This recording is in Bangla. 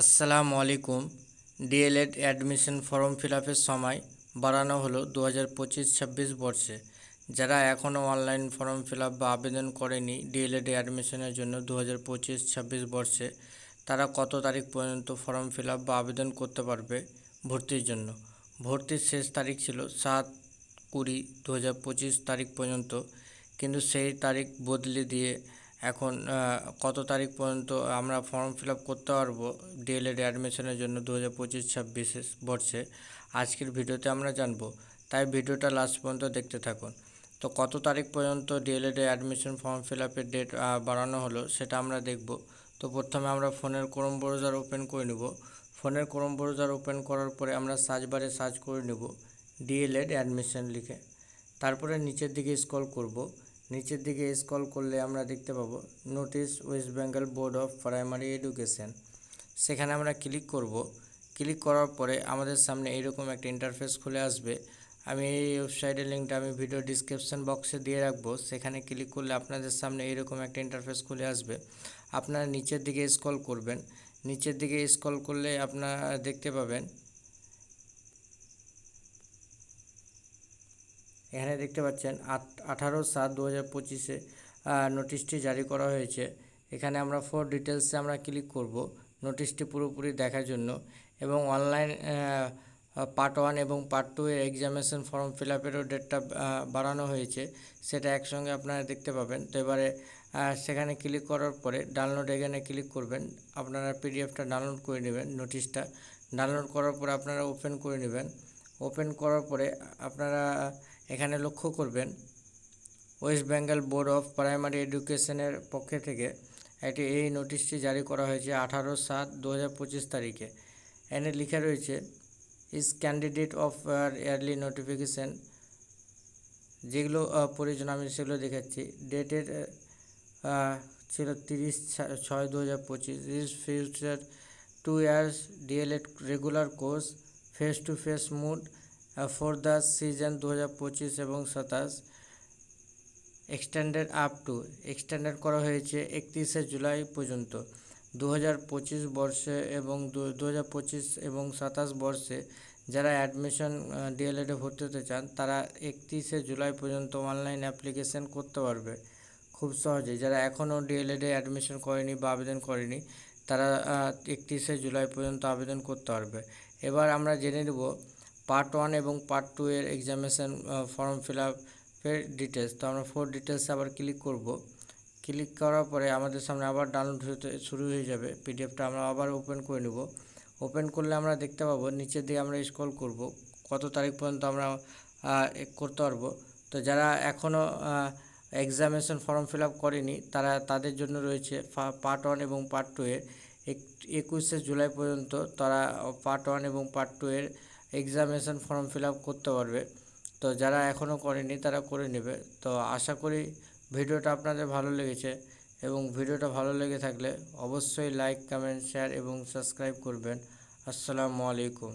আসসালামু আলাইকুম। ডিএলএড অ্যাডমিশন ফর্ম ফিল আপের সময় বাড়ানো হলো দু হাজার পঁচিশ ছাব্বিশ বর্ষে। যারা এখনও অনলাইন ফর্ম ফিল আপ বা আবেদন করেনি ডিএলএড অ্যাডমিশনের জন্য দু হাজার পঁচিশ ছাব্বিশ বর্ষে, তারা কত তারিখ পর্যন্ত ফর্ম ফিল আপ বা আবেদন করতে পারবে ভর্তির জন্য? ভর্তির শেষ তারিখ ছিল সাত কুড়ি দু হাজার পঁচিশ তারিখ পর্যন্ত, কিন্তু সেই তারিখ বদলে দিয়ে এখন কত তারিখ পর্যন্ত আমরা ফর্ম ফিল আপ করতে পারব? ডিএলএড অ্যাডমিশনের জন্য দু হাজার পঁচিশ, ছাব্বিশে বর্ষে আজকের ভিডিওতে আমরা জানব। তাই ভিডিওটা লাস্ট পর্যন্ত দেখতে থাকুন। তো কত তারিখ পর্যন্ত D El Ed admission form fill আপের ডেট বাড়ানো হলো সেটা আমরা দেখব। তো প্রথমে আমরা ফোনের ক্রোম ব্রাউজার ওপেন করে নেব। ফোনের ক্রোম ব্রাউজার ওপেন করার পরে আমরা সার্চ বারে সার্চ করে নেব। ডিএলএড অ্যাডমিশন লিখে। তারপরে নিচের দিকে স্ক্রল করব। নিচের দিকে স্ক্রল করলে আমরা দেখতে পাবো notice West Bengal board of primary education সেখানে আমরা ক্লিক করব। ক্লিক করার পরে আমাদের সামনে এইরকম একটা ইন্টারফেস খুলে আসবে। আমি এই ওয়েবসাইটের লিঙ্কটা আমি ভিডিও ডিসক্রিপশন বক্সে দিয়ে রাখব। সেখানে ক্লিক করলে আপনাদের সামনে এইরকম একটা ইন্টারফেস খুলে আসবে। আপনারা নিচের দিকে স্ক্রল করবেন। নিচের দিকে স্ক্রল করলে আপনারা দেখতে পাবেন এখানে দেখতে পাচ্ছেন আট, আঠারো সাত দু হাজার পঁচিশে নোটিশটি জারি করা হয়েছে। এখানে আমরা ফোর ডিটেলসে আমরা ক্লিক করব নোটিশটি পুরোপুরি দেখার জন্য এবং অনলাইন পার্ট ওয়ান এবং পার্ট টু এর এক্সামিনেশন ফর্ম ফিল আপেরও ডেটটা বাড়ানো হয়েছে। সেটা একসঙ্গে আপনারা দেখতে পাবেন। তো এবারে সেখানে ক্লিক করার পরে ডাউনলোড এখানে ক্লিক করবেন। আপনারা পিডিএফটা ডাউনলোড করে নেবেন নোটিশটা ডাউনলোড করার পরে আপনারা ওপেন করে নেবেন। ওপেন করার পরে আপনারা এখানে লক্ষ্য করবেন, West Bengal board of primary এডুকেশনের পক্ষে থেকে একটি এই নোটিশটি জারি করা হয়েছে আঠারো সাত দু তারিখে। এনে লেখা রয়েছে is candidate of yearly notification যেগুলো প্রয়োজন আমি সেগুলো দেখাচ্ছি। ডেটের ছিল তিরিশ ছয় দু হাজার পঁচিশ। Is future two years D El Ed regular course face to face mood for the season দু হাজার পঁচিশ এবং সাতাশ এক্সটেন্ডেড আপ টু এক্সটেন্ডেড করা হয়েছে একত্রিশে জুলাই পর্যন্ত। দু পঁচিশ বর্ষে এবং দু পঁচিশ এবং সাতাশ বর্ষে যারা অ্যাডমিশন ডিএলএডে ভর্তি হতে চান, তারা একত্রিশে জুলাই পর্যন্ত অনলাইন অ্যাপ্লিকেশন করতে পারবে। খুব সহজেই যারা এখনও ডিএলএডে অ্যাডমিশন করেনি বা আবেদন করেনি, তারা একত্রিশে জুলাই পর্যন্ত আবেদন করতে পারবে। এবার আমরা জেনে নেব পার্ট ওয়ান এবং পার্ট টু এর এক্সামিনেশন ফর্ম ফিল আপের ডিটেলস তো আমরা ফোর ডিটেলসে আবার ক্লিক করব। ক্লিক করার পরে আমাদের সামনে আবার ডাউনলোড হতে শুরু হয়ে যাবে। পিডিএফটা আমরা আবার ওপেন করে নেব। ওপেন করলে আমরা দেখতে পাবো নিচের দিকে আমরা স্ক্রল করব, কত তারিখ পর্যন্ত আমরা করতে পারব। তো যারা এখনও এক্সামিনেশন ফর্ম ফিল আপ করেনি, তারা তাদের জন্য রয়েছে পার্ট ওয়ান এবং পার্ট টু এর। একুশে জুলাই পর্যন্ত তারা পার্ট ওয়ান এবং পার্ট টু এর এক্সামিনেশন ফর্ম ফিল করতে পারবে। তো যারা এখনও করেনি তারা করে নেবে। তো আশা করি ভিডিওটা আপনাদের ভালো লেগেছে এবং ভিডিওটা ভালো লেগে থাকলে অবশ্যই লাইক কমেন্ট শেয়ার এবং সাবস্ক্রাইব করবেন। আসসালামু আলাইকুম।